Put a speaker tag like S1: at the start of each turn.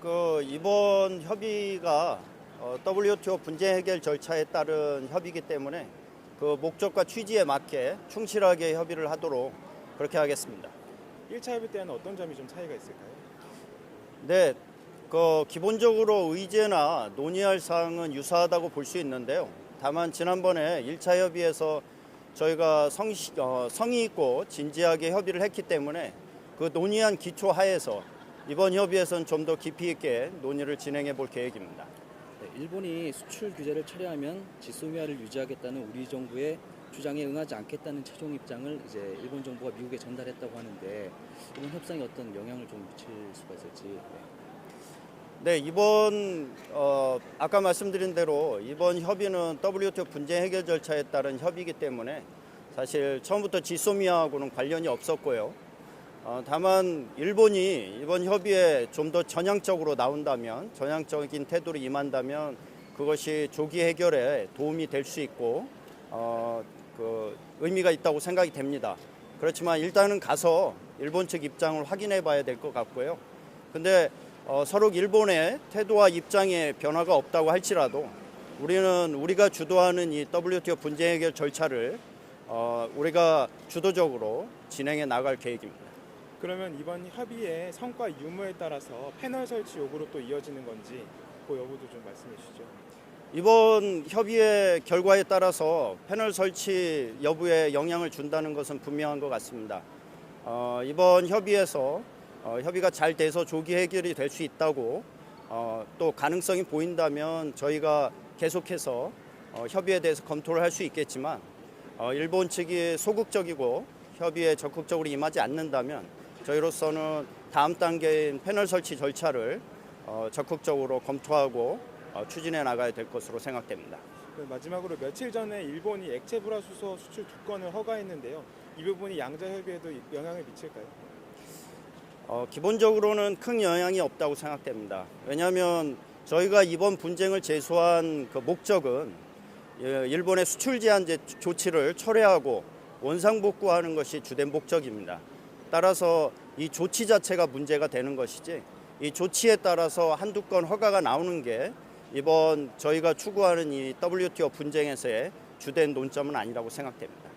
S1: 그 이번 협의가 어, WTO 분쟁 해결 절차에 따른 협의이기 때문에 그 목적과 취지에 맞게 충실하게 협의를 하도록 그렇게 하겠습니다.
S2: 1차 협의 때는 어떤 점이 좀 차이가 있을까요?
S1: 네, 그 기본적으로 의제나 논의할 사항은 유사하다고 볼 수 있는데요. 다만 지난번에 1차 협의에서 저희가 성, 어, 성의 있고 진지하게 협의를 했기 때문에 그 논의한 기초 하에서 이번 협의에서는 좀더 깊이 있게 논의를 진행해 볼 계획입니다.
S3: 네, 일본이 수출 규제를 철회하면 지소미아를 유지하겠다는 우리 정부의 주장에 응하지 않겠다는 최종 입장을 이제 일본 정부가 미국에 전달했다고 하는데 이번 협상에 어떤 영향을 좀 미칠 수가 있을지. 네.
S1: 네, 이번 어, 아까 말씀드린 대로 이번 협의는 WTO 분쟁 해결 절차에 따른 협의이기 때문에 사실 처음부터 지소미아하고는 관련이 없었고요. 어, 다만 일본이 이번 협의에 좀 더 전향적으로 나온다면 전향적인 태도로 임한다면 그것이 조기 해결에 도움이 될 수 있고 어, 그 의미가 있다고 생각이 됩니다. 그렇지만 일단은 가서 일본 측 입장을 확인해 봐야 될 것 같고요. 근데 어, 서로 일본의 태도와 입장에 변화가 없다고 할지라도 우리는 우리가 주도하는 이 WTO 분쟁 해결 절차를 어, 우리가 주도적으로 진행해 나갈 계획입니다.
S2: 그러면 이번 협의의 성과 유무에 따라서 패널 설치 요구로 또 이어지는 건지 그 여부도 좀 말씀해 주시죠.
S1: 이번 협의의 결과에 따라서 패널 설치 여부에 영향을 준다는 것은 분명한 것 같습니다. 어, 이번 협의에서 어, 협의가 잘 돼서 조기 해결이 될 수 있다고 어, 또 가능성이 보인다면 저희가 계속해서 어, 협의에 대해서 검토를 할 수 있겠지만 어, 일본 측이 소극적이고 협의에 적극적으로 임하지 않는다면 저희로서는 다음 단계인 패널 설치 절차를 어, 적극적으로 검토하고 어, 추진해 나가야 될 것으로 생각됩니다.
S2: 그 마지막으로 며칠 전에 일본이 액체 불화수소 수출 두 건을 허가했는데요. 이 부분이 양자 협의에도 영향을 미칠까요?
S1: 어, 기본적으로는 큰 영향이 없다고 생각됩니다. 왜냐하면 저희가 이번 분쟁을 제소한 그 목적은 예, 일본의 수출 제한 제- 조치를 철회하고 원상복구하는 것이 주된 목적입니다. 따라서 이 조치 자체가 문제가 되는 것이지 이 조치에 따라서 한두 건 허가가 나오는 게 이번 저희가 추구하는 이 WTO 분쟁에서의 주된 논점은 아니라고 생각됩니다.